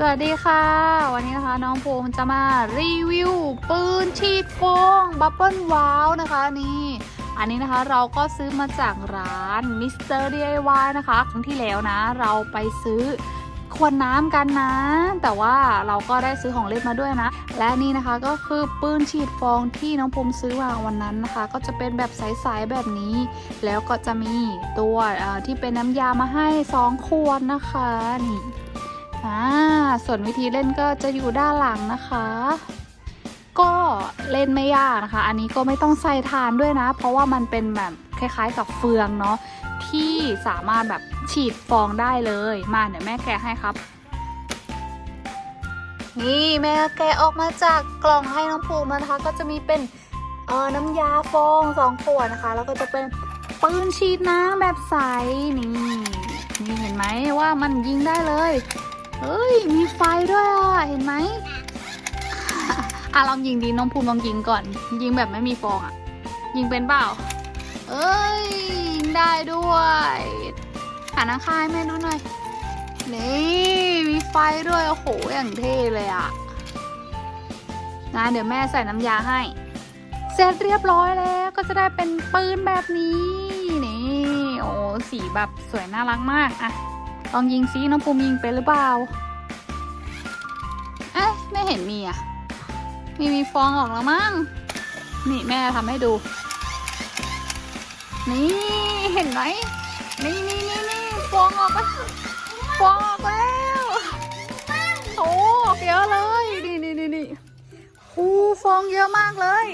สวัสดีค่ะ วันนี้นะคะน้องภูมิจะมารีวิว ปืนฉีดฟองบับเบิลว้าวนะคะนี่อันนี้นะคะเราก็ซื้อมาจากร้านมิสเตอร์ DIY นะคะครั้งที่แล้วนะ เราไปซื้อขวดน้ำกันนะ แต่ว่าเราก็ได้ซื้อของเล่นมาด้วยนะ และนี่นะคะก็คือปืนฉีดฟองที่น้องภูมิซื้อมาวันนั้นนะคะ ก็จะเป็นแบบใสๆแบบนี้ แล้วก็จะมีตัวที่เป็นน้ำยามาให้สองขวดนะคะนี่ อ่าส่วนวิธีเล่นก็จะอยู่ด้านหลังนะคะ ก็เล่นไม่ยากนะคะ อันนี้ก็ไม่ต้องใส่ทานด้วยนะ เพราะว่ามันเป็นแบบคล้ายๆ กับเฟืองเนาะที่สามารถแบบฉีดฟองได้เลย มาเดี๋ยวแม่แกะให้ครับ นี่แม่แกะออกมาจากกล่องให้น้องภูมินะคะ ก็จะมีเป็นเออน้ำยาฟองสองขวดนะคะ แล้วก็จะเป็นปืนฉีดน้ำแบบใสนี่นี่เห็นไหมว่ามันยิงได้เลย เฮ้ย มีไฟด้วยอะ เห็นไหมอะลองยิงดีน้องภูมิลองยิงก่อน ยิงแบบไม่มีฟองอะ ยิงเป็นเปล่า เอ้ย ยิงได้ด้วยหันข้างให้แม่ดูหน่อย นี่มีไฟด้วย โอ้โห อย่างเท่เลยอะงั้นเดี๋ยวแม่ใส่น้ำยาให้ เสร็จเรียบร้อยแล้วก็จะได้เป็นปืนแบบนี้ นี่ โอ้ สีแบบสวยน่ารักมากอะ ลองยิงซิน้องภูมิยิงเป็นหรือเปล่าเอ๊ะไม่เห็นมีอะมีมีฟองออกแล้วมั้งนี่แม่ทำให้ดู นี่เห็นไหมนี่นี่นี่นี่ฟองออกแล้วฟองออกแล้วโอ้ออกเยอะเลยนี่นี่นี่นี่อู้ฟองเยอะมากเลย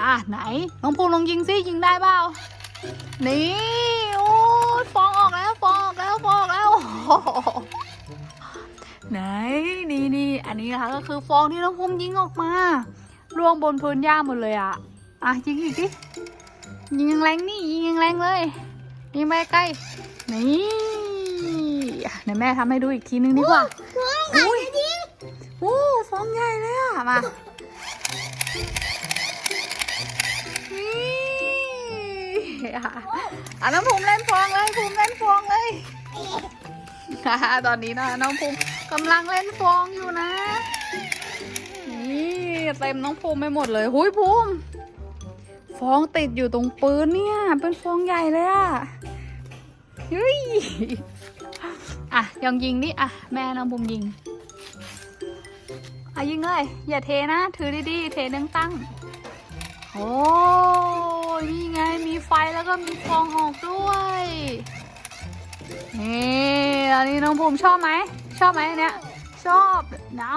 อะไหนน้องภูมิลองยิงซิยิงได้เปล่านี่ อันนี้นะคะก็คือฟองที่น้องภูมิยิงออกมาร่วงบนพื้นหญ้าหมดเลยอะอะยิงอีกดิยิงแรงๆนี่ยิงแรงๆเลยยิงไปใกล้นี่อะเดี๋ยวแม่ทำให้ดูอีกทีนึงดีกว่าอุ้ยโอ้ฟองใหญ่เลยอะมานี่อะอะน้องภูมิเล่นฟองเลยภูมิเล่นฟองเลยตอนนี้นะน้องภูมิ กำลังเล่นฟองอยู่นะ นี่เต็มน้องภูมิไปหมดเลยหุยภูมิ ฟองติดอยู่ตรงปืนเนี่ย เป็นฟองใหญ่เลยอะเฮ้ยอะยองยิงดิอะแม่น้องภูมิยิงอะยิงเลย อย่าเทนะ ถือดีๆ เทตั้งตั้ง โอ้นี่ไงมีไฟแล้วก็มีฟองออกด้วยนี่ตอนนี้น้องภูมิชอบไหม ชอบไหมอันเนี้ย ชอบเนา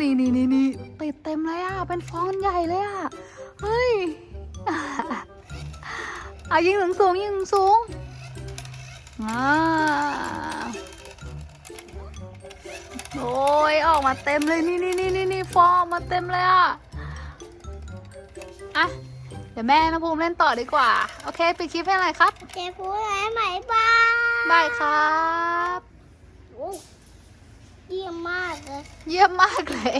นี่นี่นี่นี่ติดเต็มเลยอะ เป็นฟองใหญ่เลยอะ เฮ้ยเอายิงสูงสูงยิงสูงอ่าโอ้ยออกมาเต็มเลยนี่นี่นี่นี่นี่ฟองออกมาเต็มเลยอะอะเดี๋ยวแม่น้องภูมิเล่นต่อดีกว่า โอเคปิดคลิปให้หน่อยครับเจ๊พูดอะไรไหมบ้าบายครับโอ้ เยี่ยมมากเลย เยี่ยมมากเลย